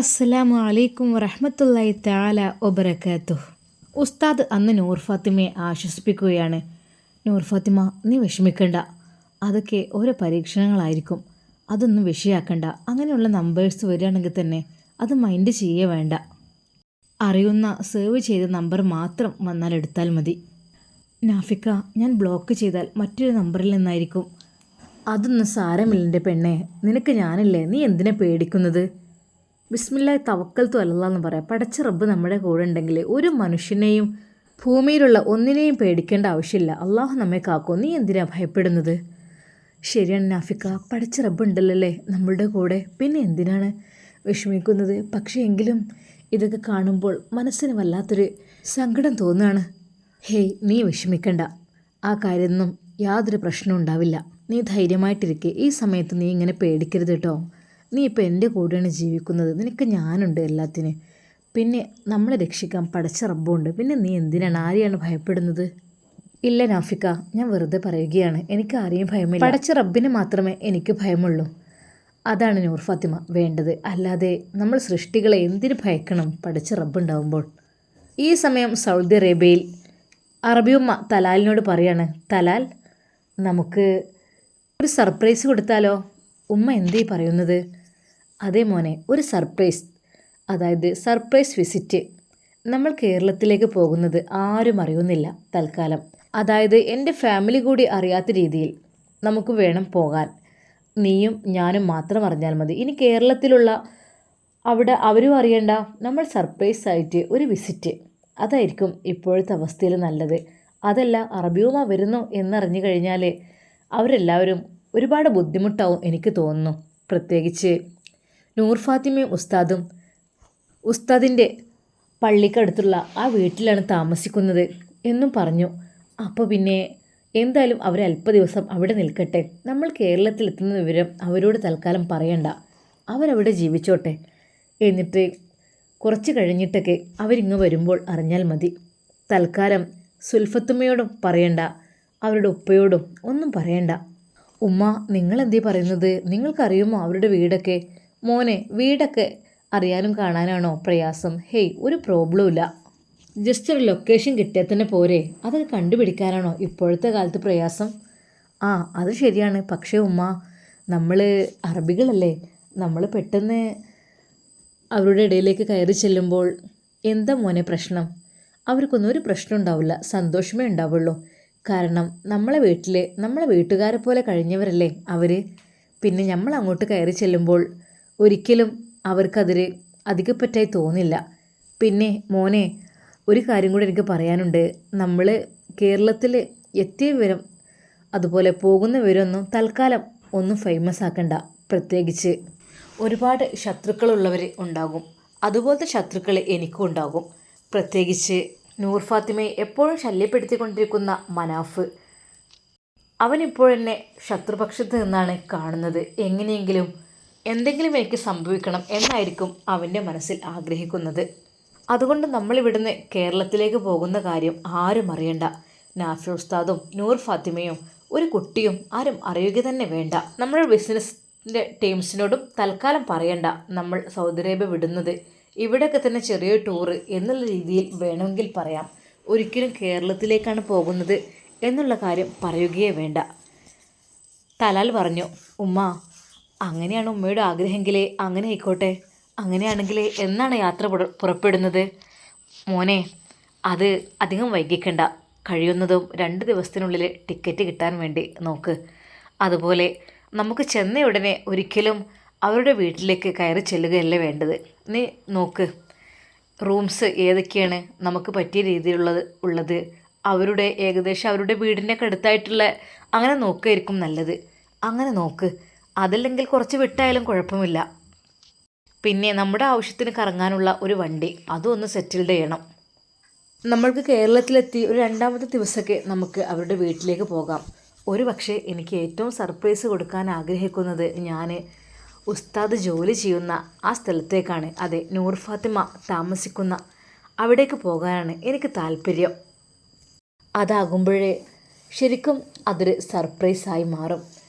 അസ്സലാമു അലൈക്കും വറഹമത്തല്ലായി താല ഒബറക്കാത്തു ഉസ്താദ് അന്ന് നൂർ ഫാത്തിമയെ ആശ്വസിപ്പിക്കുകയാണ്. നൂർ ഫാത്തിമ നീ വിഷമിക്കണ്ട. അതൊക്കെ ഓരോ പരീക്ഷണങ്ങളായിരിക്കും. അതൊന്നും വിഷയാക്കണ്ട. അങ്ങനെയുള്ള നമ്പേഴ്സ് വരികയാണെങ്കിൽ തന്നെ അത് മൈൻഡ് ചെയ്യേ വേണ്ട. അറിയുന്ന സേവ് ചെയ്ത നമ്പർ മാത്രം വന്നാൽ എടുത്താൽ മതി. നാഫിക്ക ഞാൻ ബ്ലോക്ക് ചെയ്താൽ മറ്റൊരു നമ്പറിൽ നിന്നായിരിക്കും. അതൊന്നും സാരമില്ല പെണ്ണെ. നിനക്ക് ഞാനില്ലേ? നീ എന്തിനാ പേടിക്കുന്നത്? ബിസ്മില്ലായി തവക്കൽ അല്ല എന്ന് പറയാം. പടച്ച റബ്ബ് നമ്മുടെ കൂടെ ഉണ്ടെങ്കിൽ ഒരു മനുഷ്യനെയും ഭൂമിയിലുള്ള ഒന്നിനെയും പേടിക്കേണ്ട ആവശ്യമില്ല. അള്ളാഹു നമ്മെ കാക്കോ. നീ എന്തിനാ ഭയപ്പെടുന്നത്? ശരിയാണ് നാഫിക്ക. പടച്ച റബ്ബ് ഉണ്ടല്ലേ നമ്മളുടെ കൂടെ. പിന്നെ എന്തിനാണ് വിഷമിക്കുന്നത്? പക്ഷേ എങ്കിലും ഇതൊക്കെ കാണുമ്പോൾ മനസ്സിന് വല്ലാത്തൊരു സങ്കടം തോന്നുകയാണ് ഹേയ് നീ വിഷമിക്കണ്ട. ആ കാര്യമൊന്നും യാതൊരു പ്രശ്നവും ഉണ്ടാവില്ല. നീ ധൈര്യമായിട്ടിരിക്കെ. ഈ സമയത്ത് നീ ഇങ്ങനെ പേടിക്കരുത് കേട്ടോ. നീ ഇപ്പോൾ എന്റെ കൂടെയാണ് ജീവിക്കുന്നത്. നിനക്ക് ഞാനുണ്ട് എല്ലാത്തിനും. പിന്നെ നമ്മളെ രക്ഷിക്കാൻ പടച്ച റബ്ബുണ്ട്. പിന്നെ നീ എന്തിനാണ് ആരെയാണ് ഭയപ്പെടുന്നത്? ഇല്ല നാഫിക്ക ഞാൻ വെറുതെ പറയുകയാണ്. എനിക്ക് ആരെയും ഭയമില്ല. പടച്ച റബ്ബിന് മാത്രമേ എനിക്ക് ഭയമുള്ളൂ. അതാണ് നൂർ ഫാത്തിമ വേണ്ടത്. അല്ലാതെ നമ്മൾ സൃഷ്ടികളെ എന്തിനു ഭയക്കണം? പഠിച്ച റബ്ബുണ്ടാവുമ്പോൾ ഈ സമയം സൗദി അറേബ്യയിൽ അറബിയുമ്മ തലാലിനോട് പറയാണ് തലാൽ നമുക്ക് ഒരു സർപ്രൈസ് കൊടുത്താലോ? ഉമ്മ എന്തേ പറയുന്നത്? അതേ മോനെ ഒരു സർപ്രൈസ് അതായത് സർപ്രൈസ് വിസിറ്റ്. നമ്മൾ കേരളത്തിലേക്ക് പോകുന്നത് ആരും അറിയുന്നില്ല തൽക്കാലം. അതായത് എന്റെ ഫാമിലി കൂടി അറിയാത്ത രീതിയിൽ നമുക്ക് വേണം പോകാൻ. നീയും ഞാനും മാത്രം അറിഞ്ഞാൽ മതി. ഇനി കേരളത്തിലുള്ള അവിടെ അവരും അറിയണ്ട. നമ്മൾ സർപ്രൈസ് ആയിട്ട് ഒരു വിസിറ്റ്. അതായിരിക്കും ഇപ്പോഴത്തെ അവസ്ഥയിൽ നല്ലത്. അതല്ല അറബിയുമ വരുന്നു എന്നറിഞ്ഞു കഴിഞ്ഞാൽ അവരെല്ലാവരും ഒരുപാട് ബുദ്ധിമുട്ടാവും എനിക്ക് തോന്നുന്നു. പ്രത്യേകിച്ച് നൂർ ഫാത്തിമയും ഉസ്താദും ഉസ്താദിന്റെ പള്ളിക്കടുത്തുള്ള ആ വീട്ടിലാണ് താമസിക്കുന്നത് എന്നും പറഞ്ഞു. അപ്പോൾ പിന്നെ എന്തായാലും അവർ അല്പ ദിവസം അവിടെ നിൽക്കട്ടെ. നമ്മൾ കേരളത്തിൽ എത്തുന്ന വിവരം അവരോട് തൽക്കാലം പറയണ്ട. അവരവിടെ ജീവിച്ചോട്ടെ. എന്നിട്ട് കുറച്ച് കഴിഞ്ഞിട്ടൊക്കെ അവരിങ്ങ് വരുമ്പോൾ അറിഞ്ഞാൽ മതി. തൽക്കാലം സുൽഫത്തുമ്മയോടും പറയണ്ട. അവരുടെ ഉപ്പയോടും ഒന്നും പറയണ്ട. ഉമ്മ നിങ്ങളെന്തേ പറയുന്നത്? നിങ്ങൾക്കറിയുമോ അവരുടെ വീടൊക്കെ? മോനെ വീടൊക്കെ അറിയാനും കാണാനാണോ പ്രയാസം? ഹേയ് ഒരു പ്രോബ്ലം ഇല്ല. ജസ്റ്റ് ഒരു ലൊക്കേഷൻ കിട്ടിയാൽ തന്നെ പോരെ. അത് കണ്ടുപിടിക്കാനാണോ ഇപ്പോഴത്തെ കാലത്ത് പ്രയാസം? ആ അത് ശരിയാണ്. പക്ഷേ ഉമ്മ നമ്മൾ അറബികളല്ലേ? നമ്മൾ പെട്ടെന്ന് അവരുടെ ഇടയിലേക്ക് കയറി ചെല്ലുമ്പോൾ എന്താ മോനെ പ്രശ്നം? അവർക്കൊന്നും ഒരു പ്രശ്നം ഉണ്ടാവില്ല. സന്തോഷമേ ഉണ്ടാവുള്ളൂ. കാരണം നമ്മളെ വീട്ടിൽ നമ്മളെ വീട്ടുകാരെ പോലെ കഴിഞ്ഞവരല്ലേ അവർ പിന്നെ നമ്മൾ അങ്ങോട്ട് കയറി ചെല്ലുമ്പോൾ ഒരിക്കലും അവർക്കതിൽ അധികപ്പറ്റായി തോന്നില്ല. പിന്നെ മോനെ ഒരു കാര്യം കൂടി എനിക്ക് പറയാനുണ്ട്. നമ്മൾ കേരളത്തിൽ എത്തിയ വിവരം അതുപോലെ പോകുന്ന വിവരമൊന്നും തൽക്കാലം ഒന്നും ഫേമസ് ആക്കണ്ട. പ്രത്യേകിച്ച് ഒരുപാട് ശത്രുക്കളുള്ളവർ ഉണ്ടാകും. അതുപോലത്തെ ശത്രുക്കൾ എനിക്കും ഉണ്ടാകും. പ്രത്യേകിച്ച് നൂർ ഫാത്തിമയെ എപ്പോഴും ശല്യപ്പെടുത്തിക്കൊണ്ടിരിക്കുന്ന മനാഫ്. അവനിപ്പോഴെന്നെ ശത്രുപക്ഷത്ത് നിന്നാണ് കാണുന്നത്. എങ്ങനെയെങ്കിലും എന്തെങ്കിലും എനിക്ക് സംഭവിക്കണം എന്നായിരിക്കും അവന്റെ മനസ്സിൽ ആഗ്രഹിക്കുന്നത്. അതുകൊണ്ട് നമ്മളിവിടുന്ന് കേരളത്തിലേക്ക് പോകുന്ന കാര്യം ആരും അറിയണ്ട. നാഫി ഉസ്താദും നൂർ ഫാത്തിമയും ഒരു കുട്ടിയും ആരും അറിയുക തന്നെ വേണ്ട. നമ്മുടെ ബിസിനസ്സിന്റെ ടീംസിനോടും തൽക്കാലം പറയണ്ട നമ്മൾ സൗദി അറേബ്യ വിടുന്നത്. ഇവിടെയൊക്കെ തന്നെ ചെറിയ ടൂറ് എന്നുള്ള രീതിയിൽ വേണമെങ്കിൽ പറയാം. ഒരിക്കലും കേരളത്തിലേക്കാണ് പോകുന്നത് എന്നുള്ള കാര്യം പറയുകയേ വേണ്ട. തലാൽ പറഞ്ഞു ഉമ്മ അങ്ങനെയാണ് ഉമ്മയുടെ ആഗ്രഹമെങ്കിലേ അങ്ങനെ ആയിക്കോട്ടെ. അങ്ങനെയാണെങ്കിൽ എന്നാണ് യാത്ര പുറപ്പെടുന്നത്? മോനെ അത് അധികം വൈകിക്കണ്ട. കഴിയുന്നതും രണ്ട് ദിവസത്തിനുള്ളിൽ ടിക്കറ്റ് കിട്ടാൻ വേണ്ടി നോക്ക്. അതുപോലെ നമുക്ക് ചെന്ന ഉടനെ ഒരിക്കലും അവരുടെ വീട്ടിലേക്ക് കയറി ചെല്ലുകയല്ല വേണ്ടത്. നീ നോക്ക്. റൂംസ് ഏതൊക്കെയാണ്? നമുക്ക് പറ്റിയ രീതിയിലുള്ളത് ഉള്ളത്. അവരുടെ ഏകദേശം അവരുടെ വീടിന്റെ അടുത്തായിട്ടുള്ള അങ്ങനെ നോക്കുകയായിരിക്കും നല്ലത്. അങ്ങനെ നോക്ക്. അതല്ലെങ്കിൽ കുറച്ച് വിട്ടായാലും കുഴപ്പമില്ല. പിന്നെ നമ്മുടെ ആവശ്യത്തിന് കറങ്ങാനുള്ള ഒരു വണ്ടി അതും ഒന്ന് സെറ്റിൽഡ് ചെയ്യണം. നമ്മൾക്ക് കേരളത്തിലെത്തി ഒരു രണ്ടാമത്തെ ദിവസമൊക്കെ നമുക്ക് അവരുടെ വീട്ടിലേക്ക് പോകാം. ഒരു പക്ഷേ എനിക്ക് ഏറ്റവും സർപ്രൈസ് കൊടുക്കാൻ ആഗ്രഹിക്കുന്നത് ഞാൻ ഉസ്താദ് ജോലി ചെയ്യുന്ന ആ സ്ഥലത്തേക്കാണ്. അതെ നൂർ ഫാത്തിമ താമസിക്കുന്ന അവിടേക്ക് പോകാനാണ് എനിക്ക് താല്പര്യം. അതാകുമ്പോഴേ ശരിക്കും അതൊരു സർപ്രൈസായി മാറും.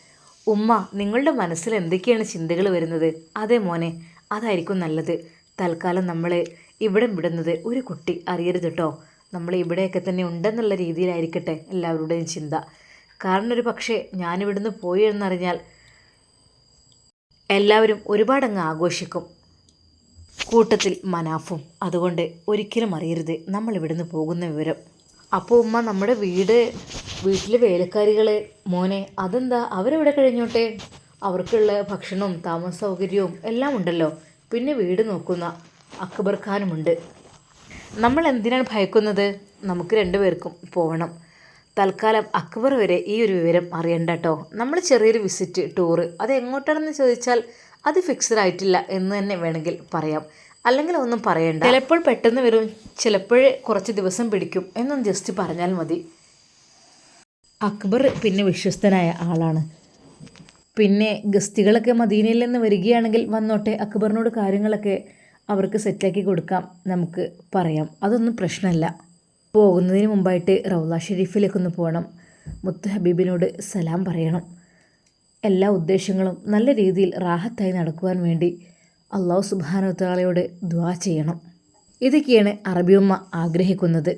ഉമ്മ നിങ്ങളുടെ മനസ്സിൽ എന്തൊക്കെയാണ് ചിന്തകൾ വരുന്നത്? അതെ മോനെ അതായിരിക്കും നല്ലത്. തൽക്കാലം നമ്മൾ ഇവിടെ വിടുന്നത് ഒരു കുട്ടി അറിയരുത് കേട്ടോ നമ്മൾ ഇവിടെയൊക്കെ തന്നെ ഉണ്ടെന്നുള്ള രീതിയിലായിരിക്കട്ടെ എല്ലാവരുടെയും ചിന്ത. കാരണം ഒരു പക്ഷേ ഞാനിവിടുന്ന് പോയി എന്നറിഞ്ഞാൽ എല്ലാവരും ഒരുപാടങ്ങ് ആഘോഷിക്കും. കൂട്ടത്തിൽ മനാഫും. അതുകൊണ്ട് ഒരിക്കലും അറിയരുത്. നമ്മൾ ഇവിടുന്ന് പോകുന്ന വിവരം. അപ്പോൾ ഉമ്മ നമ്മുടെ വീട് വീട്ടിലെ വേലക്കാരികൾ മോനെ അതെന്താ? അവരെവിടെ കഴിഞ്ഞോട്ടെ? അവർക്കുള്ള ഭക്ഷണവും താമസ സൗകര്യവും എല്ലാം ഉണ്ടല്ലോ. പിന്നെ വീട് നോക്കുന്ന അക്ബർ ഖാനുമുണ്ട്. നമ്മൾ എന്തിനാണ് ഭയക്കുന്നത്? നമുക്ക് രണ്ടുപേർക്കും പോകണം തൽക്കാലം അക്ബർ വരെ ഈ ഒരു വിവരം അറിയണ്ട കേട്ടോ നമ്മൾ ചെറിയൊരു വിസിറ്റ് ടൂറ് അത് എങ്ങോട്ടാണെന്ന് ചോദിച്ചാൽ അത് ഫിക്സഡ് ആയിട്ടില്ല എന്ന് തന്നെ വേണമെങ്കിൽ പറയാം. അല്ലെങ്കിൽ ഒന്നും പറയണ്ട. ചിലപ്പോൾ പെട്ടെന്ന് വരും ചിലപ്പോൾ കുറച്ച് ദിവസം പിടിക്കും എന്നൊന്ന് ജസ്റ്റ് പറഞ്ഞാൽ മതി. അക്ബർ പിന്നെ വിശ്വസ്തനായ ആളാണ്. പിന്നെ ഗസ്തികളൊക്കെ മദീനയിൽ നിന്ന് വരികയാണെങ്കിൽ വന്നോട്ടെ അക്ബറിനോട് കാര്യങ്ങളൊക്കെ അവർക്ക് സെറ്റാക്കി കൊടുക്കാം നമുക്ക് പറയാം. അതൊന്നും പ്രശ്നമല്ല. പോകുന്നതിന് മുമ്പായിട്ട് റൗല ഷെരീഫിലേക്കൊന്ന് പോകണം. മുത്ത് ഹബീബിനോട് സലാം പറയണം. എല്ലാ ഉദ്ദേശങ്ങളും നല്ല രീതിയിൽ റാഹത്തായി നടക്കുവാൻ വേണ്ടി അള്ളാഹു സുബാനുത്താളയോട് ദ്വാ ചെയ്യണം. ഇതൊക്കെയാണ് അറബിയമ്മ ആഗ്രഹിക്കുന്നത്.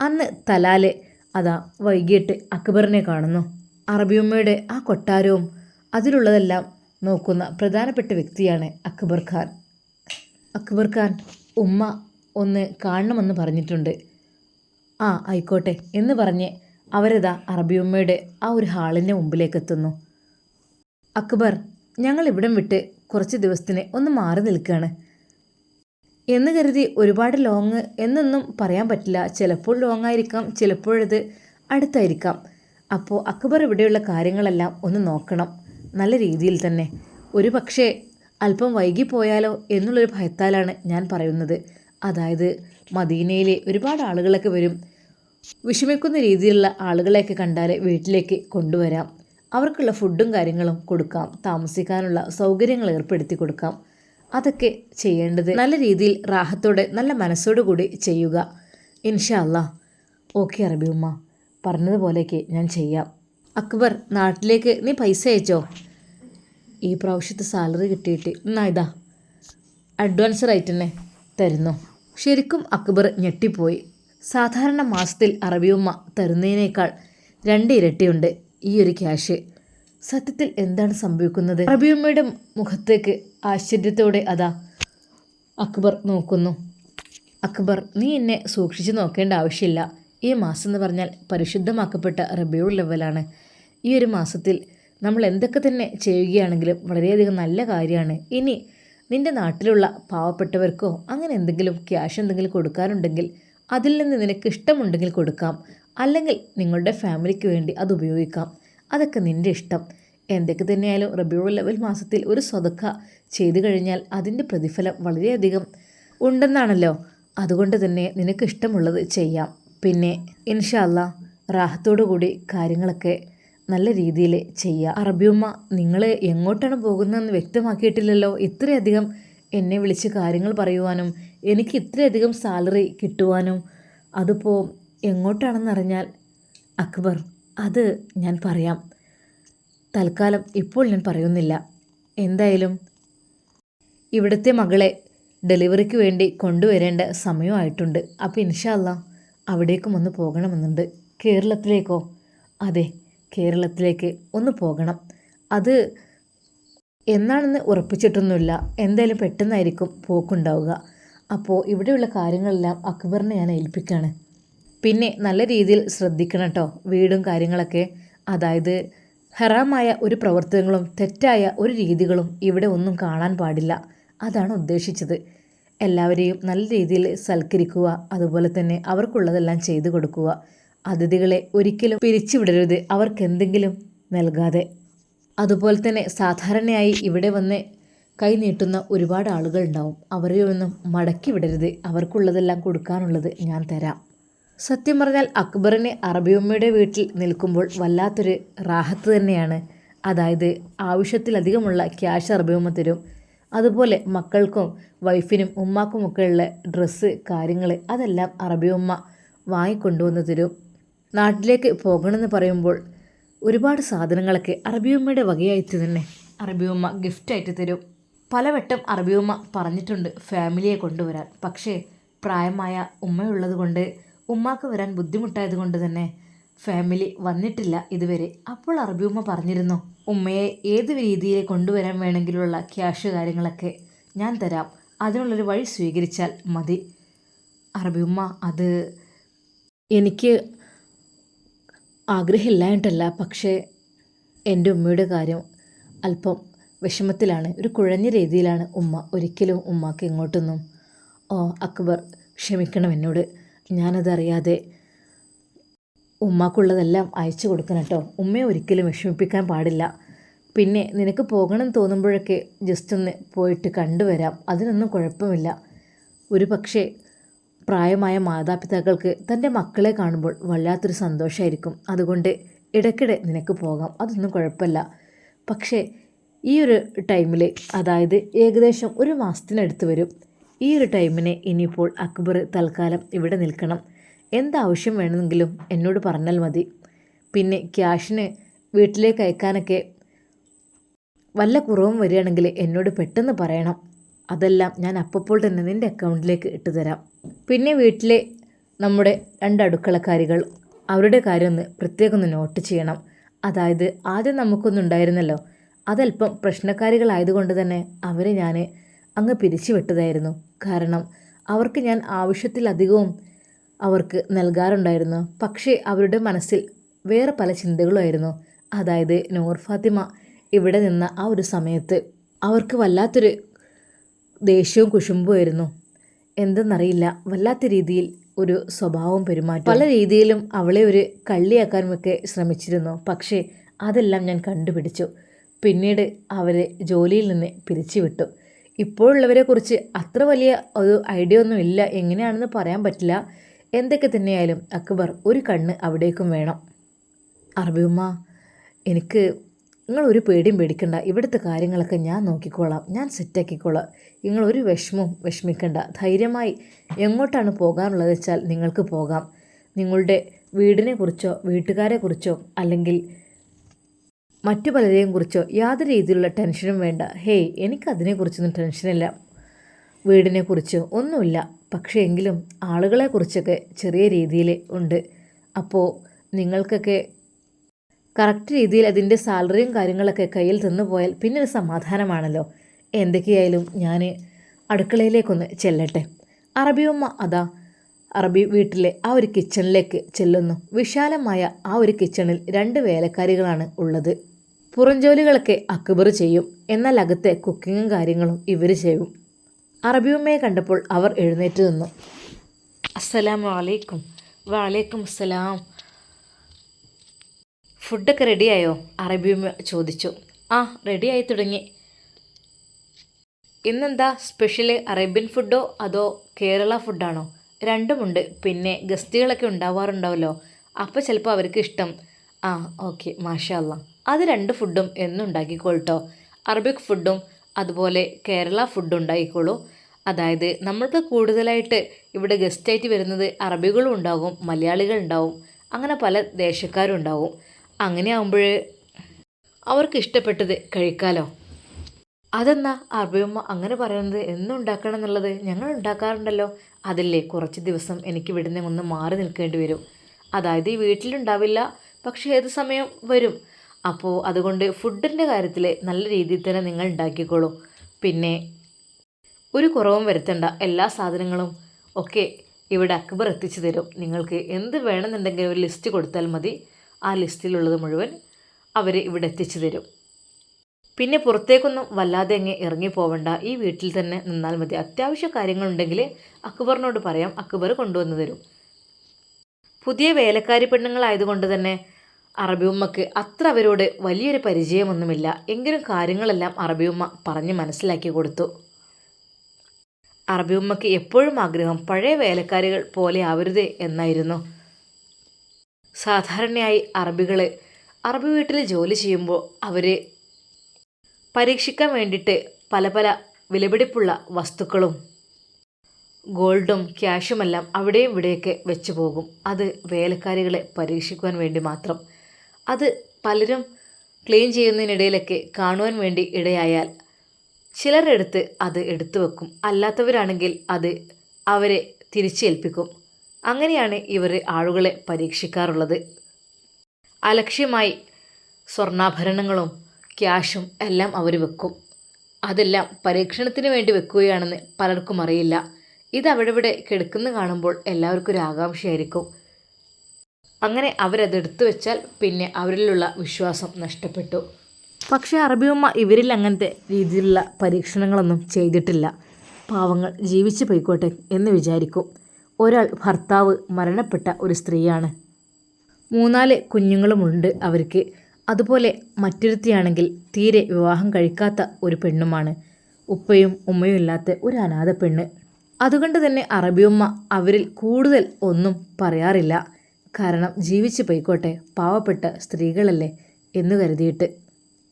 അന്ന് തലാൽ അതാ വൈകിട്ട് അക്ബറിനെ കാണുന്നു. അറബിയമ്മയുടെ ആ കൊട്ടാരവും അതിലുള്ളതെല്ലാം നോക്കുന്ന പ്രധാനപ്പെട്ട വ്യക്തിയാണ് അക്ബർ ഖാൻ. അക്ബർ ഖാൻ ഉമ്മ ഒന്ന് കാണണമെന്ന് പറഞ്ഞിട്ടുണ്ട്. ആ ആയിക്കോട്ടെ എന്ന് പറഞ്ഞ് അവരതാ അറബിയമ്മയുടെ ആ ഒരു ഹാളിന്റെ മുമ്പിലേക്ക് എത്തുന്നു അക്ബർ ഞങ്ങൾ ഇവിടം വിട്ട് കുറച്ച് ദിവസത്തിന് ഒന്ന് മാറി നിൽക്കുകയാണ് എന്ന് കരുതി ഒരുപാട് ലോങ് എന്നൊന്നും പറയാൻ പറ്റില്ല. ചിലപ്പോൾ ലോങ് ആയിരിക്കാം ചിലപ്പോഴത് അടുത്തായിരിക്കാം. അപ്പോൾ അക്ബർ ഇവിടെയുള്ള കാര്യങ്ങളെല്ലാം ഒന്ന് നോക്കണം. നല്ല രീതിയിൽ തന്നെ. ഒരു പക്ഷേ അല്പം വൈകിപ്പോയാലോ എന്നുള്ളൊരു ഭയത്താലാണ് ഞാൻ പറയുന്നത്. അതായത് മദീനയിലെ ഒരുപാട് ആളുകളൊക്കെ വരും. വിഷമിക്കുന്ന രീതിയിലുള്ള ആളുകളെയൊക്കെ കണ്ടാൽ വീട്ടിലേക്ക് കൊണ്ടുവരാം. അവർക്കുള്ള ഫുഡും കാര്യങ്ങളും കൊടുക്കാം. താമസിക്കാനുള്ള സൗകര്യങ്ങൾ ഏർപ്പെടുത്തി കൊടുക്കാം. അതൊക്കെ ചെയ്യേണ്ടത് നല്ല രീതിയിൽ റാഹത്തോടെ നല്ല മനസ്സോടുകൂടി ചെയ്യുക. ഇൻഷാ അല്ലാ ഓക്കെ അറബി ഉമ്മ. പറഞ്ഞതുപോലെയൊക്കെ ഞാൻ ചെയ്യാം. അക്ബർ നാട്ടിലേക്ക് നീ പൈസ അയച്ചോ? ഈ പ്രാവശ്യത്തെ സാലറി കിട്ടിയിട്ട് എന്നാ ഇതാ. അഡ്വാൻസ് റേറ്റ് തന്നെ തരുന്നു. ശരിക്കും അക്ബർ ഞെട്ടിപ്പോയി. സാധാരണ മാസത്തിൽ അറബിയുമ്മ തരുന്നതിനേക്കാൾ രണ്ട് ഇരട്ടിയുണ്ട്. ഈ ഒരു ക്യാഷ്. സത്യത്തിൽ എന്താണ് സംഭവിക്കുന്നത്? റബിയമ്മയുടെ മുഖത്തേക്ക് ആശ്ചര്യത്തോടെ അതാ അക്ബർ നോക്കുന്നു. അക്ബർ നീ എന്നെ സൂക്ഷിച്ചു നോക്കേണ്ട ആവശ്യമില്ല. ഈ മാസം എന്ന് പറഞ്ഞാൽ പരിശുദ്ധമാക്കപ്പെട്ട റബിയുൾ ലെവലാണ്. ഈ ഒരു മാസത്തിൽ നമ്മൾ എന്തൊക്കെ തന്നെ ചെയ്യുകയാണെങ്കിലും വളരെയധികം നല്ല കാര്യമാണ്. ഇനി നിന്റെ നാട്ടിലുള്ള പാവപ്പെട്ടവർക്കോ അങ്ങനെ എന്തെങ്കിലും ക്യാഷ് എന്തെങ്കിലും കൊടുക്കാനുണ്ടെങ്കിൽ അതിൽ നിന്ന് നിനക്ക് ഇഷ്ടമുണ്ടെങ്കിൽ കൊടുക്കാം. അല്ലെങ്കിൽ നിങ്ങളുടെ ഫാമിലിക്ക് വേണ്ടി അത് ഉപയോഗിക്കാം. അതൊക്കെ നിന്റെ ഇഷ്ടം. എന്തൊക്കെ തന്നെയായാലും റബിയുൾ ലെവൽ മാസത്തിൽ ഒരു സ്വതക്ക ചെയ്തു കഴിഞ്ഞാൽ അതിന്റെ പ്രതിഫലം വളരെയധികം ഉണ്ടെന്നാണല്ലോ. അതുകൊണ്ട് തന്നെ നിനക്ക് ഇഷ്ടമുള്ളത് ചെയ്യാം. പിന്നെ ഇൻഷാല്ല റാഹത്തോടു കൂടി കാര്യങ്ങളൊക്കെ നല്ല രീതിയിൽ ചെയ്യുക അറബിയമ്മ നിങ്ങൾ എങ്ങോട്ടാണ് പോകുന്നതെന്ന് വ്യക്തമാക്കിയിട്ടില്ലല്ലോ. ഇത്രയധികം എന്നെ വിളിച്ച് കാര്യങ്ങൾ പറയുവാനും എനിക്ക് ഇത്രയധികം സാലറി കിട്ടുവാനും അതിപ്പോൾ എങ്ങോട്ടാണെന്നറിഞ്ഞാൽ അക്ബർ അത് ഞാൻ പറയാം. തൽക്കാലം ഇപ്പോൾ ഞാൻ പറയുന്നില്ല. എന്തായാലും ഇവിടുത്തെ മകളെ ഡെലിവറിക്ക് വേണ്ടി കൊണ്ടുവരേണ്ട സമയമായിട്ടുണ്ട്. അപ്പോൾ ഇൻഷാല്ല അവിടേക്കും ഒന്ന് പോകണമെന്നുണ്ട്. കേരളത്തിലേക്കോ? അതെ കേരളത്തിലേക്ക് ഒന്ന് പോകണം. അത് എന്നാണെന്ന് ഉറപ്പിച്ചിട്ടൊന്നുമില്ല. എന്തായാലും പെട്ടെന്നായിരിക്കും പോക്കുണ്ടാവുക. അപ്പോൾ ഇവിടെയുള്ള കാര്യങ്ങളെല്ലാം അക്ബറിനെ ഞാൻ ഏൽപ്പിക്കുകയാണ് പിന്നെ നല്ല രീതിയിൽ ശ്രദ്ധിക്കണം കേട്ടോ വീടും കാര്യങ്ങളൊക്കെ. അതായത് ഹറാമായ ഒരു പ്രവർത്തനങ്ങളും തെറ്റായ ഒരു രീതികളും ഇവിടെ ഒന്നും കാണാൻ പാടില്ല. അതാണ് ഉദ്ദേശിച്ചത്. എല്ലാവരെയും നല്ല രീതിയിൽ സൽക്കരിക്കുക. അതുപോലെ തന്നെ അവർക്കുള്ളതെല്ലാം ചെയ്തു കൊടുക്കുക. അതിഥികളെ ഒരിക്കലും പിരിച്ചുവിടരുത്. അവർക്ക് എന്തെങ്കിലും നൽകാതെ. അതുപോലെ തന്നെ സാധാരണയായി ഇവിടെ വന്ന് കൈ നീട്ടുന്ന ഒരുപാട് ആളുകൾ ഉണ്ടാവും. അവരെയൊന്നും മടക്കി വിടരുത്. അവർക്കുള്ളതെല്ലാം കൊടുക്കാനുള്ളത് ഞാൻ തരാം. സത്യം പറഞ്ഞാൽ അക്ബറിന് അറബിയമ്മയുടെ വീട്ടിൽ നിൽക്കുമ്പോൾ വല്ലാത്തൊരു റാഹത്ത് തന്നെയാണ്. അതായത് ആവശ്യത്തിലധികമുള്ള ക്യാഷ് അറബിയമ്മ തരും. അതുപോലെ മക്കൾക്കും വൈഫിനും ഉമ്മാക്കുമൊക്കെ ഉള്ള ഡ്രസ്സ് കാര്യങ്ങൾ അതെല്ലാം അറബിയമ്മ വാങ്ങിക്കൊണ്ടുവന്ന് തരും. നാട്ടിലേക്ക് പോകണമെന്ന് പറയുമ്പോൾ ഒരുപാട് സാധനങ്ങളൊക്കെ അറബിയമ്മയുടെ വകയായിട്ട് തന്നെ അറബിയമ്മ ഗിഫ്റ്റായിട്ട് തരും. പലവട്ടം അറബിയമ്മ പറഞ്ഞിട്ടുണ്ട് ഫാമിലിയെ കൊണ്ടുവരാൻ. പക്ഷേ പ്രായമായ ഉമ്മയുള്ളത് കൊണ്ട് ഉമ്മാക്ക് വരാൻ ബുദ്ധിമുട്ടായത് കൊണ്ട് തന്നെ ഫാമിലി വന്നിട്ടില്ല ഇതുവരെ. അപ്പോൾ അറബിയുമ്മ പറഞ്ഞിരുന്നു ഉമ്മയെ ഏത് രീതിയിൽ കൊണ്ടുവരാൻ വേണമെങ്കിലുള്ള ക്യാഷ് കാര്യങ്ങളൊക്കെ ഞാൻ തരാം. അതിനുള്ളൊരു വഴി സ്വീകരിച്ചാൽ മതി. അറബിയുമ്മ അത് എനിക്ക് ആഗ്രഹമില്ലായിട്ടല്ല പക്ഷേ എന്റെ ഉമ്മയുടെ കാര്യം അല്പം വിഷമത്തിലാണ്. ഒരു കുഴഞ്ഞ രീതിയിലാണ് ഉമ്മ. ഒരിക്കലും ഉമ്മാക്ക് ഇങ്ങോട്ടൊന്നും ഓ അക്ബർ ക്ഷമിക്കണം എന്നോട്. ഞാനതറിയാതെ ഉമ്മാക്കുള്ളതെല്ലാം അയച്ചു കൊടുക്കണം കേട്ടോ. ഉമ്മയെ ഒരിക്കലും വിഷമിപ്പിക്കാൻ പാടില്ല. പിന്നെ നിനക്ക് പോകണം തോന്നുമ്പോഴൊക്കെ ജസ്റ്റ് ഒന്ന് പോയിട്ട് കണ്ടുവരാം. അതിനൊന്നും കുഴപ്പമില്ല. ഒരു പക്ഷേ പ്രായമായ മാതാപിതാക്കൾക്ക് തന്റെ മക്കളെ കാണുമ്പോൾ വല്ലാത്തൊരു സന്തോഷമായിരിക്കും അതുകൊണ്ട് ഇടയ്ക്കിടെ നിനക്ക് പോകാം. അതൊന്നും കുഴപ്പമില്ല. പക്ഷേ ഈ ഒരു ടൈമിൽ അതായത് ഏകദേശം ഒരു മാസത്തിനടുത്ത് വരും. ഈ ഒരു ടൈമിന് ഇനിയിപ്പോൾ അക്ബർ തൽക്കാലം ഇവിടെ നിൽക്കണം. എന്താവശ്യം വേണമെങ്കിലും എന്നോട് പറഞ്ഞാൽ മതി. പിന്നെ ക്യാഷിന് വീട്ടിലേക്ക് അയക്കാനൊക്കെ വല്ല കുറവും വരികയാണെങ്കിൽ എന്നോട് പെട്ടെന്ന് പറയണം. അതെല്ലാം ഞാൻ അപ്പോൾ തന്നെ നിന്റെ അക്കൗണ്ടിലേക്ക് ഇട്ടുതരാം. പിന്നെ വീട്ടിലെ നമ്മുടെ രണ്ട് അടുക്കളക്കാരികൾ അവരുടെ കാര്യം ഒന്ന് പ്രത്യേകം ഒന്ന് നോട്ട് ചെയ്യണം. അതായത് ആദ്യം നമുക്കൊന്നുണ്ടായിരുന്നല്ലോ അതല്പം പ്രശ്നക്കാരികളായതുകൊണ്ട് തന്നെ അവരെ ഞാൻ അങ്ങ് പിരിച്ചു വിട്ടതായിരുന്നു കാരണം അവർക്ക് ഞാൻ ആവശ്യത്തിലധികവും അവർക്ക് നൽകാറുണ്ടായിരുന്നു. പക്ഷേ അവരുടെ മനസ്സിൽ വേറെ പല ചിന്തകളുമായിരുന്നു. അതായത് നൂർ ഫാത്തിമ ഇവിടെ നിന്ന ആ ഒരു സമയത്ത് അവർക്ക് വല്ലാത്തൊരു ദേഷ്യവും കുശുമ്പുമായിരുന്നു എന്തെന്നറിയില്ല വല്ലാത്ത രീതിയിൽ ഒരു സ്വഭാവം പെരുമാറ്റം പല രീതിയിലും അവളെ ഒരു കള്ളിയാക്കാനുമൊക്കെ ശ്രമിച്ചിരുന്നു. പക്ഷേ അതെല്ലാം ഞാൻ കണ്ടുപിടിച്ചു. പിന്നീട് അവരെ ജോലിയിൽ നിന്ന് പിരിച്ചുവിട്ടു. ഇപ്പോഴുള്ളവരെ കുറിച്ച് അത്ര വലിയ ഒരു ഐഡിയ ഒന്നും ഇല്ല. എങ്ങനെയാണെന്ന് പറയാൻ പറ്റില്ല. എന്തൊക്കെ തന്നെയായാലും അക്ബർ ഒരു കണ്ണ് അവിടേക്കും വേണം. അറബിയുമ്മ എനിക്ക് നിങ്ങൾ ഒരു പേടിയും പേടിക്കണ്ട. ഇവിടുത്തെ കാര്യങ്ങളൊക്കെ ഞാൻ നോക്കിക്കോളാം. ഞാൻ സെറ്റാക്കിക്കോളാം. നിങ്ങൾ ഒരു വിഷമവും വിഷമിക്കണ്ട. ധൈര്യമായി എങ്ങോട്ടാണ് പോകാനുള്ളത് വെച്ചാൽ നിങ്ങൾക്ക് പോകാം. നിങ്ങളുടെ വീടിനെക്കുറിച്ചോ വീട്ടുകാരെക്കുറിച്ചോ വീട്ടുകാരെ കുറിച്ചോ അല്ലെങ്കിൽ മറ്റു പലരെയും കുറിച്ചോ യാതൊരു രീതിയിലുള്ള ടെൻഷനും വേണ്ട. ഹേയ് എനിക്കതിനെക്കുറിച്ചൊന്നും ടെൻഷനില്ല. വീടിനെ കുറിച്ചോ ഒന്നുമില്ല. പക്ഷേ എങ്കിലും ആളുകളെക്കുറിച്ചൊക്കെ ചെറിയ രീതിയിൽ ഉണ്ട്. അപ്പോൾ നിങ്ങൾക്കൊക്കെ കറക്റ്റ് രീതിയിൽ അതിന്റെ സാലറിയും കാര്യങ്ങളൊക്കെ കയ്യിൽ തന്നു പോയാൽ പിന്നെ ഒരു സമാധാനമാണല്ലോ. എന്തൊക്കെയായാലും ഞാൻ അടുക്കളയിലേക്കൊന്ന് ചെല്ലട്ടെ. അറബിയമ്മ അതാ അറബി വീട്ടിലെ ആ ഒരു കിച്ചണിലേക്ക് ചെല്ലുന്നു. വിശാലമായ ആ ഒരു കിച്ചണിൽ രണ്ട് വേലക്കാരികളാണ് ഉള്ളത്. പുറംജോലികളൊക്കെ അക്ബർ ചെയ്യും. എന്നാൽ അകത്തെ കുക്കിങ്ങും കാര്യങ്ങളും ഇവർ ചെയ്യും. അറബിയമ്മയെ കണ്ടപ്പോൾ അവർ എഴുന്നേറ്റ് നിന്നു. അസ്സലാമു അലൈക്കും. വലൈക്കും അസ്സലാം. ഫുഡൊക്കെ റെഡിയായോ? അറബിയമ്മ ചോദിച്ചു. ആ റെഡിയായി തുടങ്ങി. ഇന്നെന്താ? സ്പെഷ്യൽ അറേബ്യൻ ഫുഡോ അതോ കേരള ഫുഡാണോ? രണ്ടുമുണ്ട്. പിന്നെ ഗസ്റ്റുകളൊക്കെ ഉണ്ടാവാറുണ്ടാവല്ലോ. അപ്പോൾ ചിലപ്പോൾ അവർക്ക് ഇഷ്ടം. ആ ഓക്കെ. മാഷല്ല അത് രണ്ട് ഫുഡും എന്നുണ്ടാക്കിക്കോ ഉണ്ടാക്കിക്കോളട്ടോ. അറബിക് ഫുഡും അതുപോലെ കേരള ഫുഡും ഉണ്ടാക്കിക്കോളൂ. അതായത് നമ്മൾക്ക് കൂടുതലായിട്ട് ഇവിടെ ഗസ്റ്റായിട്ട് വരുന്നത് അറബികളും ഉണ്ടാകും മലയാളികൾ ഉണ്ടാവും അങ്ങനെ പല ദേശക്കാരും ഉണ്ടാവും അങ്ങനെ ആകുമ്പോൾ അവർക്ക് ഇഷ്ടപ്പെട്ടത് കഴിക്കാലോ. അതെന്നാ അറബിയമ്മ അങ്ങനെ പറയുന്നത്? എന്നുണ്ടാക്കണം എന്നുള്ളത് ഞങ്ങൾ ഉണ്ടാക്കാറുണ്ടല്ലോ. അതല്ലേ കുറച്ച് ദിവസം എനിക്ക് ഇവിടുന്ന് ഒന്ന് മാറി നിൽക്കേണ്ടി വരും. അതായത് ഈ വീട്ടിലുണ്ടാവില്ല പക്ഷേ ഏത് സമയം വരും? അപ്പോൾ അതുകൊണ്ട് ഫുഡിന്റെ കാര്യത്തിൽ നല്ല രീതിയിൽ തന്നെ നിങ്ങൾ ഉണ്ടാക്കിക്കോളൂ. പിന്നെ ഒരു കുറവും വരുത്തണ്ട. എല്ലാ സാധനങ്ങളും ഒക്കെ ഇവിടെ അക്ബർ എത്തിച്ചു തരും. നിങ്ങൾക്ക് എന്ത് വേണമെന്നുണ്ടെങ്കിൽ ഒരു ലിസ്റ്റ് കൊടുത്താൽ മതി. ആ ലിസ്റ്റിലുള്ളത് മുഴുവൻ അവർ ഇവിടെ എത്തിച്ചു തരും. പിന്നെ പുറത്തേക്കൊന്നും വല്ലാതെ അങ്ങ് ഇറങ്ങി പോവണ്ട. ഈ വീട്ടിൽ തന്നെ നിന്നാൽ മതി. അത്യാവശ്യ കാര്യങ്ങളുണ്ടെങ്കിൽ അക്ബറിനോട് പറയാം. അക്ബർ കൊണ്ടുവന്ന് തരും. പുതിയ വേലക്കാരി പെണ്ണുങ്ങളായതുകൊണ്ട് തന്നെ അറബിയുമ്മക്ക് അത്ര അവരോട് വലിയൊരു പരിചയമൊന്നുമില്ല. എങ്കിലും കാര്യങ്ങളെല്ലാം അറബിയുമ്മ പറഞ്ഞ് മനസ്സിലാക്കി കൊടുത്തു. അറബിയുമ്മക്ക് എപ്പോഴും ആഗ്രഹം പഴയ വേലക്കാരികൾ പോലെ ആവരുത് എന്നായിരുന്നു. സാധാരണയായി അറബികൾ അറബി വീട്ടിൽ ജോലി ചെയ്യുമ്പോൾ അവർ പരീക്ഷിക്കാൻ വേണ്ടിയിട്ട് പല പല വിലപിടിപ്പുള്ള വസ്തുക്കളും ഗോൾഡും ക്യാഷുമെല്ലാം അവിടെയും ഇവിടെയൊക്കെ വെച്ചു പോകും. അത് വേലക്കാരികളെ പരീക്ഷിക്കുവാൻ വേണ്ടി മാത്രം. അത് പലരും ക്ലീൻ ചെയ്യുന്നതിനിടയിലൊക്കെ കാണുവാൻ വേണ്ടി ഇടയായാൽ ചിലരെടുത്ത് അത് എടുത്തു വെക്കും. അല്ലാത്തവരാണെങ്കിൽ അത് അവരെ തിരിച്ചേൽപ്പിക്കും. അങ്ങനെയാണ് ഇവർ ആളുകളെ പരീക്ഷിക്കാറുള്ളത്. അലക്ഷ്യമായി സ്വർണാഭരണങ്ങളും ക്യാഷും എല്ലാം അവർ വെക്കും. അതെല്ലാം പരീക്ഷണത്തിന് വേണ്ടി വെക്കുകയാണെന്ന് പലർക്കും അറിയില്ല. ഇത് കിടക്കുന്നു ഇവിടെ കിടക്കുന്ന കാണുമ്പോൾ എല്ലാവർക്കും ഒരു ആകാംക്ഷയായിരിക്കും. അങ്ങനെ അവരതെടുത്തു വെച്ചാൽ പിന്നെ അവരിലുള്ള വിശ്വാസം നഷ്ടപ്പെട്ടു. പക്ഷേ അറബിയമ്മ ഇവരിൽ അങ്ങനത്തെ രീതിയിലുള്ള പരീക്ഷണങ്ങളൊന്നും ചെയ്തിട്ടില്ല. പാവങ്ങൾ ജീവിച്ചു പോയിക്കോട്ടെ എന്ന് വിചാരിക്കും. ഒരാൾ ഭർത്താവ് മരണപ്പെട്ട ഒരു സ്ത്രീയാണ്. മൂന്നാൽ കുഞ്ഞുങ്ങളുമുണ്ട് അവർക്ക്. അതുപോലെ മറ്റൊരുത്തിയാണെങ്കിൽ തീരെ വിവാഹം കഴിക്കാത്ത ഒരു പെണ്ണുമാണ്. ഉപ്പയും ഉമ്മയും ഇല്ലാത്ത ഒരു അനാഥ പെണ്ണ്. അതുകൊണ്ട് തന്നെ അറബിയമ്മ അവരിൽ കൂടുതൽ ഒന്നും പറയാറില്ല. കാരണം ജീവിച്ചു പോയിക്കോട്ടെ പാവപ്പെട്ട സ്ത്രീകളല്ലേ എന്ന് കരുതിയിട്ട്.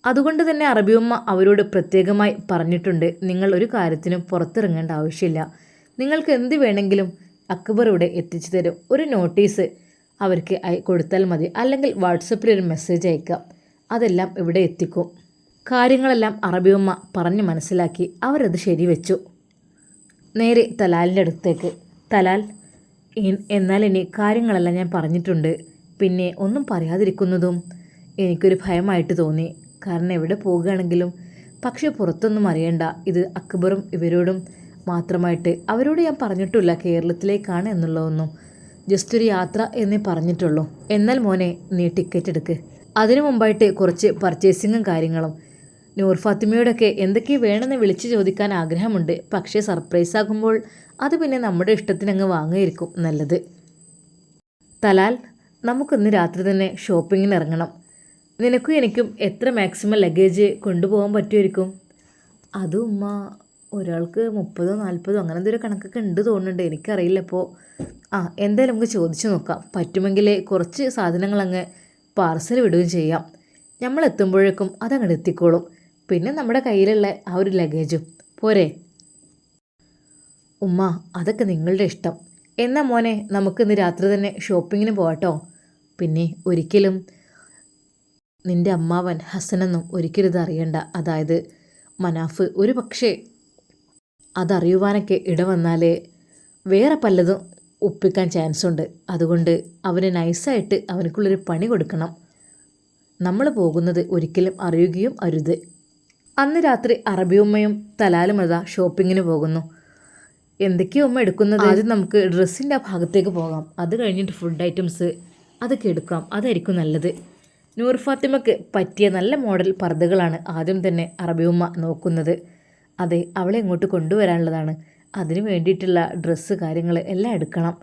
അതുകൊണ്ട് തന്നെ അറബിയമ്മ അവരോട് പ്രത്യേകമായി പറഞ്ഞിട്ടുണ്ട് നിങ്ങൾ ഒരു കാര്യത്തിനും പുറത്തിറങ്ങേണ്ട ആവശ്യമില്ല. നിങ്ങൾക്ക് എന്ത് വേണമെങ്കിലും അക്ബർ ഇവിടെ എത്തിച്ചു തരും. ഒരു നോട്ടീസ് അവർക്ക് കൊടുത്താൽ മതി. അല്ലെങ്കിൽ വാട്സപ്പിൽ ഒരു മെസ്സേജ് അയക്കാം. അതെല്ലാം ഇവിടെ എത്തിക്കും. കാര്യങ്ങളെല്ലാം അറബിയമ്മ പറഞ്ഞ് മനസ്സിലാക്കി അവരത് ശരിവെച്ചു. നേരെ തലാലിന്റെ അടുത്തേക്ക്. തലാൽ എന്നാൽ ഇനി കാര്യങ്ങളെല്ലാം ഞാൻ പറഞ്ഞിട്ടുണ്ട്. പിന്നെ ഒന്നും പറയാതിരിക്കുന്നതും എനിക്കൊരു ഭയമായിട്ട് തോന്നി. കാരണം എവിടെ പോകുകയാണെങ്കിലും പക്ഷെ പുറത്തൊന്നും അറിയണ്ട. ഇത് അക്ബറും ഇവരോടും മാത്രമായിട്ട് അവരോട് ഞാൻ പറഞ്ഞിട്ടില്ല കേരളത്തിലേക്കാണ് എന്നുള്ളതൊന്നും. ജസ്റ്റ് ഒരു യാത്ര എന്നേ പറഞ്ഞിട്ടുള്ളൂ. എന്നാൽ മോനെ നീ ടിക്കറ്റ് എടുക്ക്. അതിനു മുമ്പായിട്ട് കുറച്ച് പർച്ചേസിങ്ങും കാര്യങ്ങളും നൂർ ഫാത്തിമയോടൊക്കെ എന്തൊക്കെ വേണമെന്ന് വിളിച്ചു ചോദിക്കാൻ ആഗ്രഹമുണ്ട്. പക്ഷേ സർപ്രൈസ് ആകുമ്പോൾ അത് പിന്നെ നമ്മുടെ ഇഷ്ടത്തിനങ്ങ് വാങ്ങിയിരിക്കും നല്ലത്. തലാൽ നമുക്കിന്ന് രാത്രി തന്നെ ഷോപ്പിങ്ങിന് ഇറങ്ങണം നിനക്കും എനിക്കും എത്ര മാക്സിമം ലഗേജ് കൊണ്ടുപോകാൻ പറ്റുമായിരിക്കും? അത് ഒരാൾക്ക് മുപ്പതോ നാൽപ്പതോ അങ്ങനെ എന്തൊരു കണക്കൊക്കെ ഉണ്ട് തോന്നുന്നുണ്ട്. എനിക്കറിയില്ല ഇപ്പോൾ ആ എന്തായാലും നമുക്ക് ചോദിച്ചു നോക്കാം. പറ്റുമെങ്കിൽ കുറച്ച് സാധനങ്ങളങ്ങ് പാർസൽ വിടുകയും ചെയ്യാം. നമ്മൾ എത്തുമ്പോഴേക്കും അതങ്ങോട്ട് എത്തിക്കോളും. പിന്നെ നമ്മുടെ കയ്യിലുള്ള ആ ഒരു ലഗേജും പോരെ. ഉമ്മ അതൊക്കെ നിങ്ങളുടെ ഇഷ്ടം. എന്നാ മോനെ നമുക്ക് ഇന്ന് രാത്രി തന്നെ ഷോപ്പിങ്ങിന് പോകട്ടോ പിന്നെ ഒരിക്കലും നിന്റെ അമ്മാവൻ ഹസനൊന്നും ഒരിക്കലും ഇത് അറിയണ്ട. അതായത് മനാഫ് ഒരു പക്ഷേ അതറിയുവാനൊക്കെ ഇടവന്നാലേ വേറെ പലതും ഒപ്പിക്കാൻ ചാൻസ് ഉണ്ട്. അതുകൊണ്ട് അവന് നൈസായിട്ട് അവനക്കുള്ളൊരു പണി കൊടുക്കണം. നമ്മൾ പോകുന്നത് ഒരിക്കലും അറിയുകയും അരുത്. അന്ന് രാത്രി അറബിയുമ്മയും തലാലും അതാ ഷോപ്പിങ്ങിന് പോകുന്നു. എന്തൊക്കെയോ ഉമ്മ എടുക്കുന്നത്? ആദ്യം നമുക്ക് ഡ്രസ്സിന്റെ ആ ഭാഗത്തേക്ക് പോകാം. അത് കഴിഞ്ഞിട്ട് ഫുഡ് ഐറ്റംസ് അതൊക്കെ എടുക്കാം. അതായിരിക്കും നല്ലത്. നൂർ ഫാത്തിമയ്ക്ക് പറ്റിയ നല്ല മോഡൽ പർദ്ദകളാണ് ആദ്യം തന്നെ അറബിയുമ്മ നോക്കുന്നത്. അതെ അവളെ ഇങ്ങോട്ട് കൊണ്ടുവരാനുള്ളതാണ്. അതിന് വേണ്ടിയിട്ടുള്ള ഡ്രസ്സ് കാര്യങ്ങൾ എല്ലാം എടുക്കണം.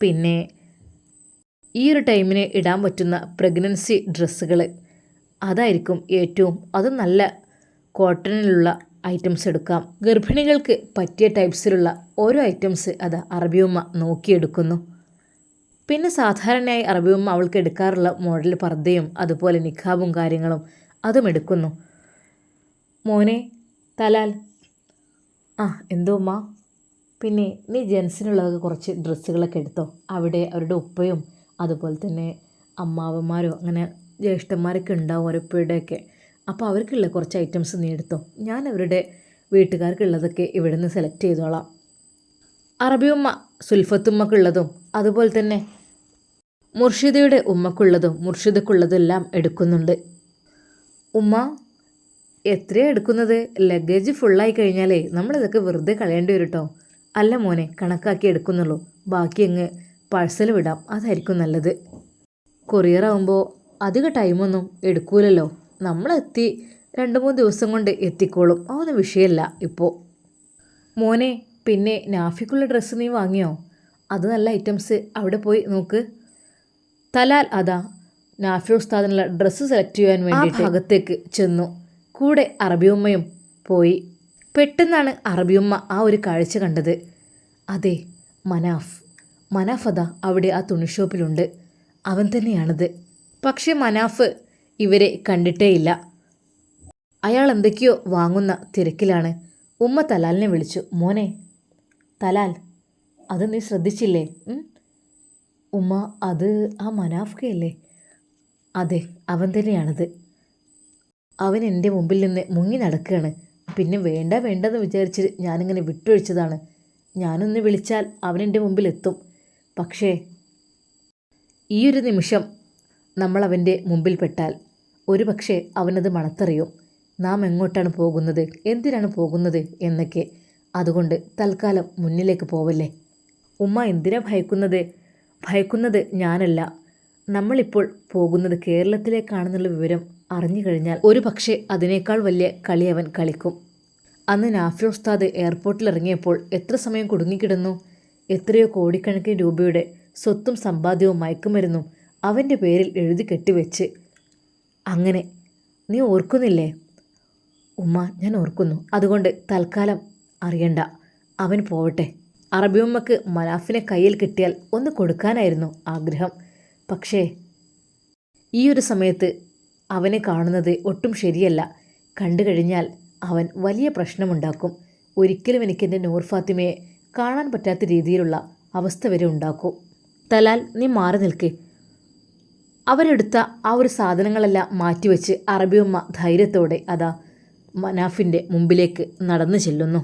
പിന്നെ ഈ ഒരു ടൈമിന് ഇടാൻ പറ്റുന്ന പ്രഗ്നൻസി ഡ്രസ്സുകൾ അതായിരിക്കും ഏറ്റവും അത് നല്ല കോട്ടണിലുള്ള ഐറ്റംസ് എടുക്കാം. ഗർഭിണികൾക്ക് പറ്റിയ ടൈപ്സിലുള്ള ഓരോ ഐറ്റംസ് അത് അറബിയുമ്മ നോക്കിയെടുക്കുന്നു. പിന്നെ സാധാരണയായി അറബിയുമ്മ അവൾക്ക് എടുക്കാറുള്ള മോഡൽ പർദ്ദയും അതുപോലെ നിഖാബും കാര്യങ്ങളും അതും എടുക്കുന്നു. മോനെ തലാൽ. ആ എന്തോ ഉമ്മ. പിന്നെ നീ ജെൻസിനുള്ളതൊക്കെ കുറച്ച് ഡ്രസ്സുകളൊക്കെ എടുത്തോ. അവിടെ അവരുടെ ഉപ്പയും അതുപോലെ തന്നെ അമ്മാവന്മാരോ അങ്ങനെ ജ്യേഷ്ഠന്മാരൊക്കെ ഉണ്ടാവും അവരുപ്പയുടെയൊക്കെ അപ്പോൾ അവർക്കുള്ള കുറച്ച് ഐറ്റംസ് നീ എടുത്തോ. ഞാൻ അവരുടെ വീട്ടുകാർക്കുള്ളതൊക്കെ ഇവിടെ നിന്ന് സെലക്ട് ചെയ്തോളാം അറബിയുമ്മ സുൽഫത്തുമ്മക്കുള്ളതും അതുപോലെ തന്നെ മുർഷിദയുടെ ഉമ്മക്കുള്ളതും മുർഷിദക്കുള്ളതും എല്ലാം എടുക്കുന്നുണ്ട്. ഉമ്മ എത്രയാണ് എടുക്കുന്നത്? ലഗേജ് ഫുള്ളായി കഴിഞ്ഞാലേ നമ്മളിതൊക്കെ വെറുതെ കളയേണ്ടി വരും കേട്ടോ അല്ല മോനെ കണക്കാക്കി എടുക്കുന്നുള്ളൂ. ബാക്കി അങ്ങ് പാഴ്സൽ വിടാം. അതായിരിക്കും നല്ലത്. കൊറിയർ ആകുമ്പോൾ അധിക ടൈമൊന്നും എടുക്കൂലല്ലോ. നമ്മളെത്തി രണ്ട് മൂന്ന് ദിവസം കൊണ്ട് എത്തിക്കോളും. അതൊന്നും വിഷയമല്ല ഇപ്പോൾ മോനെ പിന്നെ നാഫിക്കുള്ള ഡ്രസ്സ് നീ വാങ്ങിയോ? അത് നല്ല ഐറ്റംസ് അവിടെ പോയി നോക്ക്. തലാൽ അതാ നാഫി ഉസ്താദിനുള്ള ഡ്രസ്സ് സെലക്ട് ചെയ്യാൻ വേണ്ടി ഭാഗത്തേക്ക് ചെന്നു. കൂടെ അറബിയമ്മയും പോയി. പെട്ടെന്നാണ് അറബിയമ്മ ആ ഒരു കാഴ്ച കണ്ടത്. അതെ മനാഫ്. മനാഫ് അതാ അവിടെ ആ തുണി ഷോപ്പിലുണ്ട് അവൻ തന്നെയാണത്. പക്ഷേ മനാഫ് ഇവരെ കണ്ടിട്ടേയില്ല. അയാൾ എന്തൊക്കെയോ വാങ്ങുന്ന തിരക്കിലാണ്. ഉമ്മ തലാലിനെ വിളിച്ചു മോനെ തലാൽ അത് നീ ശ്രദ്ധിച്ചില്ലേ? ഉമ്മ അത് ആ മനാഫ്കയല്ലേ? അതെ അവൻ തന്നെയാണത്. അവൻ എന്റെ മുമ്പിൽ നിന്ന് മുങ്ങി നടക്കുകയാണ്. പിന്നെ വേണ്ട വേണ്ടെന്ന് വിചാരിച്ച് ഞാനിങ്ങനെ വിട്ടൊഴിച്ചതാണ്. ഞാനൊന്ന് വിളിച്ചാൽ അവൻ എന്റെ മുമ്പിൽ എത്തും. പക്ഷേ ഈ ഒരു നിമിഷം നമ്മൾ അവന്റെ മുമ്പിൽ പെട്ടാൽ ഒരു പക്ഷേ അവനത് മണത്തറിയും. നാം എങ്ങോട്ടാണ് പോകുന്നത്? എന്തിനാണ് പോകുന്നത്? എന്നൊക്കെ. അതുകൊണ്ട് തൽക്കാലം മുന്നിലേക്ക് പോവല്ലേ? ഉമ്മ എന്തിനാ ഭയക്കുന്നത്? ഭയക്കുന്നത് ഞാനല്ല. നമ്മളിപ്പോൾ പോകുന്നത് കേരളത്തിലേക്കാണെന്നുള്ള വിവരം അറിഞ്ഞു കഴിഞ്ഞാൽ ഒരു പക്ഷേ അതിനേക്കാൾ വലിയ കളി അവൻ കളിക്കും. അന്ന് നാഫി ഉസ്താദ് എയർപോർട്ടിൽ ഇറങ്ങിയപ്പോൾ എത്ര സമയം കുടുങ്ങിക്കിടന്നു? എത്രയോ കോടിക്കണക്കിന് രൂപയുടെ സ്വത്തും സമ്പാദ്യവും മയക്കുമരുന്നും അവന്റെ പേരിൽ എഴുതി കെട്ടിവെച്ച് അങ്ങനെ. നീ ഓർക്കുന്നില്ലേ? ഉമ്മ ഞാൻ ഓർക്കുന്നു. അതുകൊണ്ട് തൽക്കാലം അറിയണ്ട. അവൻ പോവട്ടെ. അറബി ഉമ്മക്ക് മനാഫിനെ കയ്യിൽ കിട്ടിയാൽ ഒന്ന് കൊടുക്കാനായിരുന്നു ആഗ്രഹം. പക്ഷേ ഈ ഒരു സമയത്ത് അവനെ കാണുന്നത് ഒട്ടും ശരിയല്ല. കണ്ടു കഴിഞ്ഞാൽ അവൻ വലിയ പ്രശ്നമുണ്ടാക്കും. ഒരിക്കലും എനിക്ക് എന്റെ നൂർ ഫാത്തിമയെ കാണാൻ പറ്റാത്ത രീതിയിലുള്ള അവസ്ഥ വരെ ഉണ്ടാക്കും. തലാൽ നീ മാറി നിൽക്ക്. അവരെടുത്ത ആ ഒരു സാധനങ്ങളെല്ലാം മാറ്റിവെച്ച് അറബിയമ്മ ധൈര്യത്തോടെ അതാ മനാഫിന്റെ മുമ്പിലേക്ക് നടന്നു ചെല്ലുന്നു.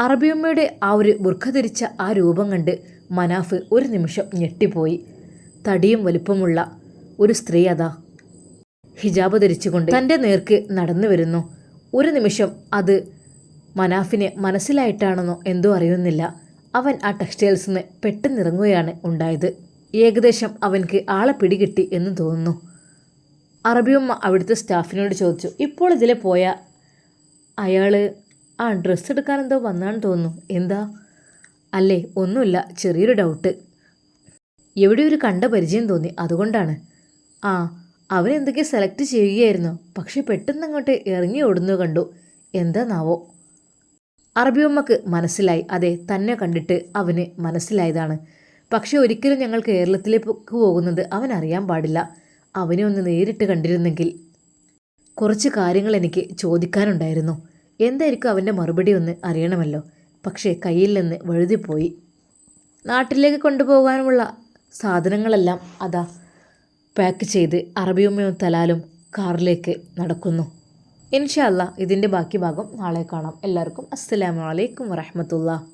അറബിയമ്മയുടെ ആ ഒരു ബുർഖ ധരിച്ച ആ രൂപം കണ്ട് മനാഫ് ഒരു നിമിഷം ഞെട്ടിപ്പോയി. തടിയും വലുപ്പമുള്ള ഒരു സ്ത്രീ അതാ ഹിജാബ് ധരിച്ചുകൊണ്ട് തന്റെ നേർക്ക് നടന്നു വരുന്നു. ഒരു നിമിഷം അത് മനാഫിനെ മനസ്സിലായിട്ടാണെന്നോ എന്തോ അറിയുന്നില്ല. അവൻ ആ ടെക്സ്റ്റൈൽസിൽ നിന്ന് പെട്ടെന്നിറങ്ങുകയാണ് ഉണ്ടായത്. ഏകദേശം അവൻക്ക് ആളെ പിടികിട്ടി എന്ന് തോന്നുന്നു. അറബിയമ്മ അവിടുത്തെ സ്റ്റാഫിനോട് ചോദിച്ചു ഇപ്പോൾ ഇതിലെ പോയ അയാൾ ആ ഡ്രസ്സ് എടുക്കാൻ എന്തോ വന്നാണെന്ന് തോന്നുന്നു. എന്താ? അല്ലേ ഒന്നുമില്ല ചെറിയൊരു ഡൗട്ട് എവിടെ ഒരു കണ്ട പരിചയം തോന്നി അതുകൊണ്ടാണ്. ആ അവൻ എന്തൊക്കെ സെലക്ട് ചെയ്യുകയായിരുന്നു പക്ഷെ പെട്ടെന്ന് അങ്ങോട്ട് ഇറങ്ങി ഓടുന്നു കണ്ടു. എന്താന്നാവോ? അറബിയമ്മക്ക് മനസ്സിലായി. അതെ തന്നെ കണ്ടിട്ട് അവന് മനസ്സിലായതാണ്. പക്ഷെ ഒരിക്കലും ഞങ്ങൾ കേരളത്തിലേക്ക് പോകുന്നത് അവൻ അറിയാൻ പാടില്ല. അവനെ ഒന്ന് നേരിട്ട് കണ്ടിരുന്നെങ്കിൽ. കുറച്ച് കാര്യങ്ങൾ എനിക്ക് ചോദിക്കാനുണ്ടായിരുന്നു. എന്തായിരിക്കും അവന്റെ മറുപടി ഒന്ന് അറിയണമല്ലോ. പക്ഷേ കയ്യിൽ നിന്ന് വഴുതിപ്പോയി. നാട്ടിലേക്ക് കൊണ്ടുപോകാനുമുള്ള സാധനങ്ങളെല്ലാം അതാ പാക്ക് ചെയ്ത് അറബിയമ്മയും തലാലും കാറിലേക്ക് നടക്കുന്നു. ഇൻഷാല്ല ഇതിന്റെ ബാക്കി ഭാഗം നാളെ കാണാം. എല്ലാവർക്കും അസ്സലാമു അലൈക്കും വറഹമത്തുള്ള